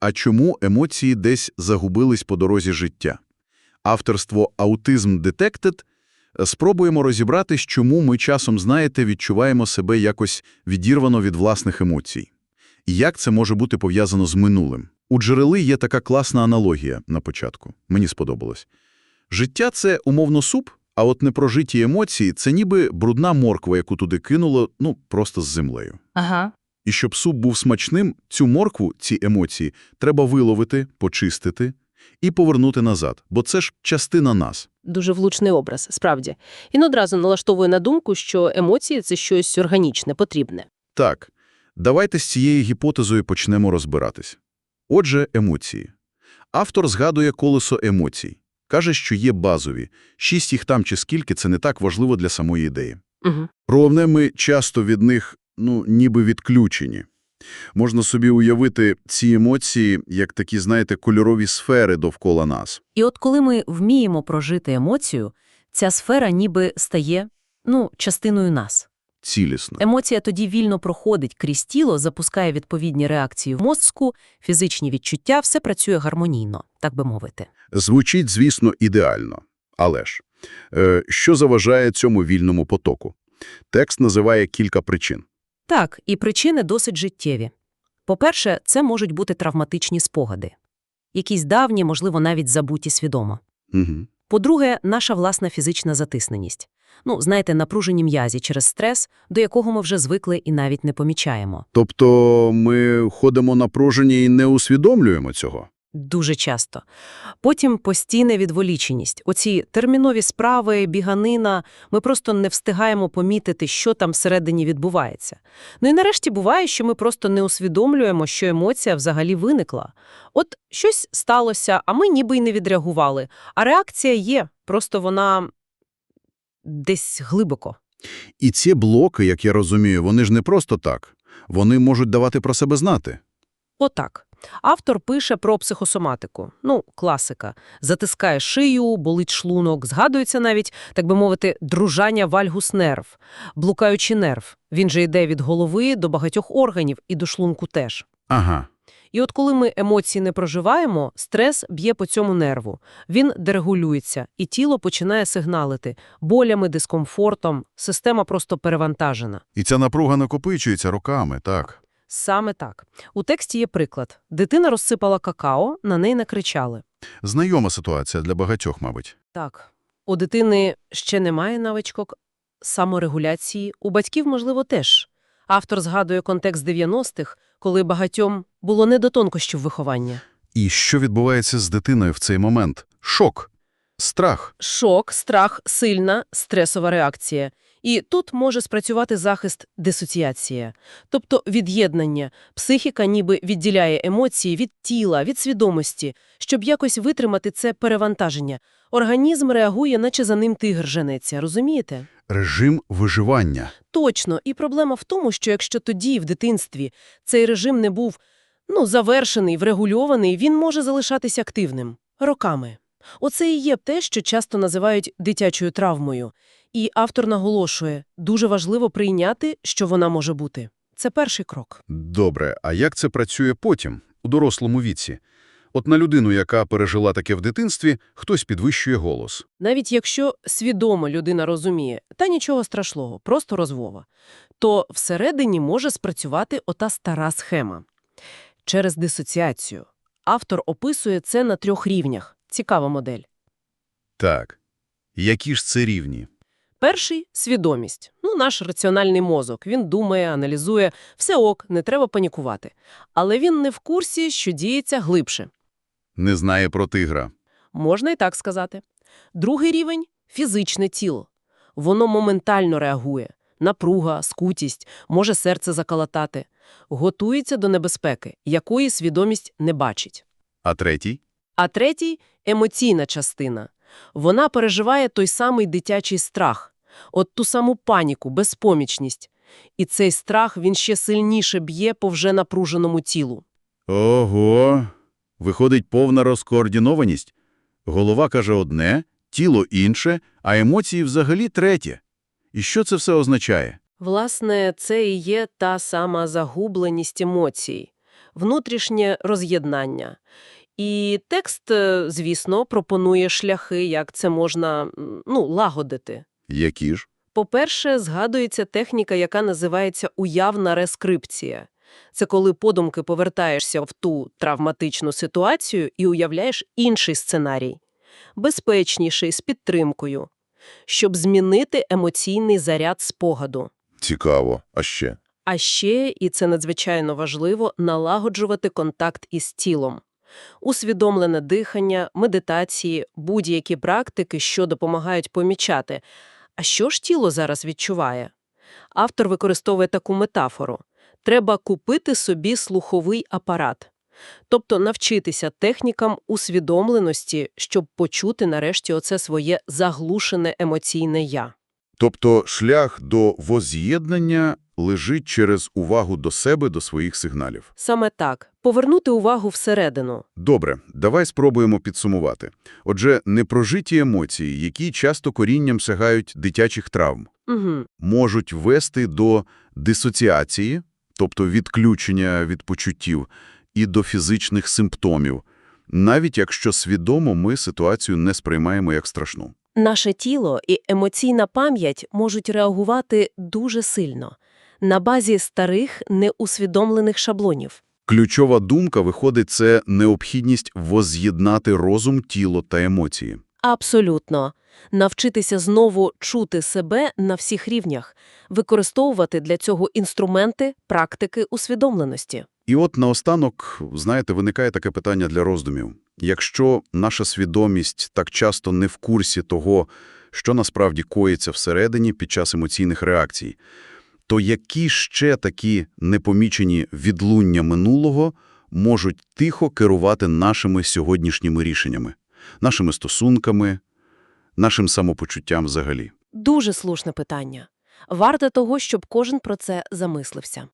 а чому емоції десь загубились по дорозі життя? Авторство «Autism Detected» спробуємо розібратись, чому ми часом, знаєте, відчуваємо себе якось відірвано від власних емоцій. І як це може бути пов'язано з минулим? У джерели є така класна аналогія на початку. Мені сподобалось. Життя – це умовно суп, а от непрожиті емоції – це ніби брудна морква, яку туди кинуло, ну, просто з землею. Ага. І щоб суп був смачним, цю моркву, ці емоції, треба виловити, почистити і повернути назад, бо це ж частина нас. Дуже влучний образ, справді. Він одразу налаштовує на думку, що емоції – це щось органічне, потрібне. Так, давайте з цією гіпотезою почнемо розбиратись. Отже, емоції. Автор згадує колесо емоцій. Каже, що є базові. Шість їх там чи скільки – це не так важливо для самої ідеї. Угу. Головне, ми часто від них, ну, ніби відключені. Можна собі уявити ці емоції як такі, знаєте, кольорові сфери довкола нас. І от коли ми вміємо прожити емоцію, ця сфера ніби стає, ну, частиною нас. Цілісно. Емоція тоді вільно проходить крізь тіло, запускає відповідні реакції в мозку, фізичні відчуття, все працює гармонійно, так би мовити. Звучить, звісно, ідеально. Але ж, е, що заважає цьому вільному потоку? Текст називає кілька причин. Так, і причини досить життєві. По-перше, це можуть бути травматичні спогади. Якісь давні, можливо, навіть забуті свідомо. Угу. По-друге, наша власна фізична затисненість. Ну, знаєте, напружені м'язі через стрес, до якого ми вже звикли і навіть не помічаємо. Тобто ми ходимо напружені і не усвідомлюємо цього? Дуже часто. Потім постійна відволіченість. Оці термінові справи, біганина, ми просто не встигаємо помітити, що там всередині відбувається. Ну і нарешті буває, що ми просто не усвідомлюємо, що емоція взагалі виникла. От щось сталося, а ми ніби й не відреагували. А реакція є, просто вона десь глибоко. І ці блоки, як я розумію, вони ж не просто так. Вони можуть давати про себе знати. Отак. Автор пише про психосоматику. Ну, класика. Затискає шию, болить шлунок, згадується навіть, так би мовити, дружання вальгус нерв, блукаючий нерв. Він же йде від голови до багатьох органів і до шлунку теж. Ага. І от коли ми емоції не проживаємо, стрес б'є по цьому нерву. Він дерегулюється, і тіло починає сигналити болями, дискомфортом, система просто перевантажена. І ця напруга накопичується роками, так. Саме так. У тексті є приклад. Дитина розсипала какао, на неї накричали. Знайома ситуація для багатьох, мабуть. Так, у дитини ще немає навичок саморегуляції, у батьків, можливо, теж. Автор згадує контекст 90-х, коли багатьом було не до тонкощів виховання. І що відбувається з дитиною в цей момент? Шок, страх. Шок, страх, сильна стресова реакція. І тут може спрацювати захист дисоціація, тобто від'єднання. Психіка ніби відділяє емоції від тіла, від свідомості. Щоб якось витримати це перевантаження, організм реагує, наче за ним тигр женеться, розумієте? Режим виживання. Точно. І проблема в тому, що якщо тоді, в дитинстві, цей режим не був ну, завершений, врегульований, він може залишатися активним роками. Оце і є те, що часто називають дитячою травмою. І автор наголошує, дуже важливо прийняти, що вона може бути. Це перший крок. Добре, а як це працює потім, у дорослому віці? От на людину, яка пережила таке в дитинстві, хтось підвищує голос. Навіть якщо свідомо людина розуміє, та нічого страшного, просто розмова, то всередині може спрацювати ота стара схема. Через дисоціацію. Автор описує це на трьох рівнях. Цікава модель. Так. Які ж це рівні? Перший – свідомість. Ну, наш раціональний мозок. Він думає, аналізує. Все ок, не треба панікувати. Але він не в курсі, що діється глибше. Не знає про тигра. Можна і так сказати. Другий рівень – фізичне тіло. Воно моментально реагує. Напруга, скутість, може серце заколотати. Готується до небезпеки, якої свідомість не бачить. А третій? А третій – емоційна частина. Вона переживає той самий дитячий страх, от ту саму паніку, безпомічність. І цей страх, він ще сильніше б'є по вже напруженому тілу. Ого! Виходить повна розкоординованість. Голова каже одне, тіло інше, а емоції взагалі третє. І що це все означає? Власне, це і є та сама загубленість емоцій. внутрішнє роз'єднання. І текст, е, звісно, пропонує шляхи, як це можна ну, лагодити. Які ж? По-перше, згадується техніка, яка називається уявна рескрипція. Це коли подумки повертаєшся в ту травматичну ситуацію і уявляєш інший сценарій, безпечніший, з підтримкою, щоб змінити емоційний заряд спогаду. Цікаво. А ще? А ще, і це надзвичайно важливо, налагоджувати контакт із тілом. Усвідомлене дихання, медитації, будь-які практики, що допомагають помічати. А що ж тіло зараз відчуває? Автор використовує таку метафору. Треба купити собі слуховий апарат. Тобто навчитися технікам усвідомленості, щоб почути нарешті оце своє заглушене емоційне «я». Тобто шлях до воз'єднання лежить через увагу до себе, до своїх сигналів. Саме так. Повернути увагу всередину. Добре, давай спробуємо підсумувати. Отже, непрожиті емоції, які часто корінням сягають дитячих травм, Угу. можуть вести до дисоціації, тобто відключення від почуттів, і до фізичних симптомів, навіть якщо свідомо ми ситуацію не сприймаємо як страшну. Наше тіло і емоційна пам'ять можуть реагувати дуже сильно на базі старих неусвідомлених шаблонів. Ключова думка виходить – це необхідність воз'єднати розум, тіло та емоції. Абсолютно. Навчитися знову чути себе на всіх рівнях, використовувати для цього інструменти, практики усвідомленості. І от наостанок, знаєте, виникає таке питання для роздумів. Якщо наша свідомість так часто не в курсі того, що насправді коїться всередині під час емоційних реакцій, то які ще такі непомічені відлуння минулого можуть тихо керувати нашими сьогоднішніми рішеннями, нашими стосунками, нашим самопочуттям взагалі? Дуже слушне питання. Варте того, щоб кожен про це замислився.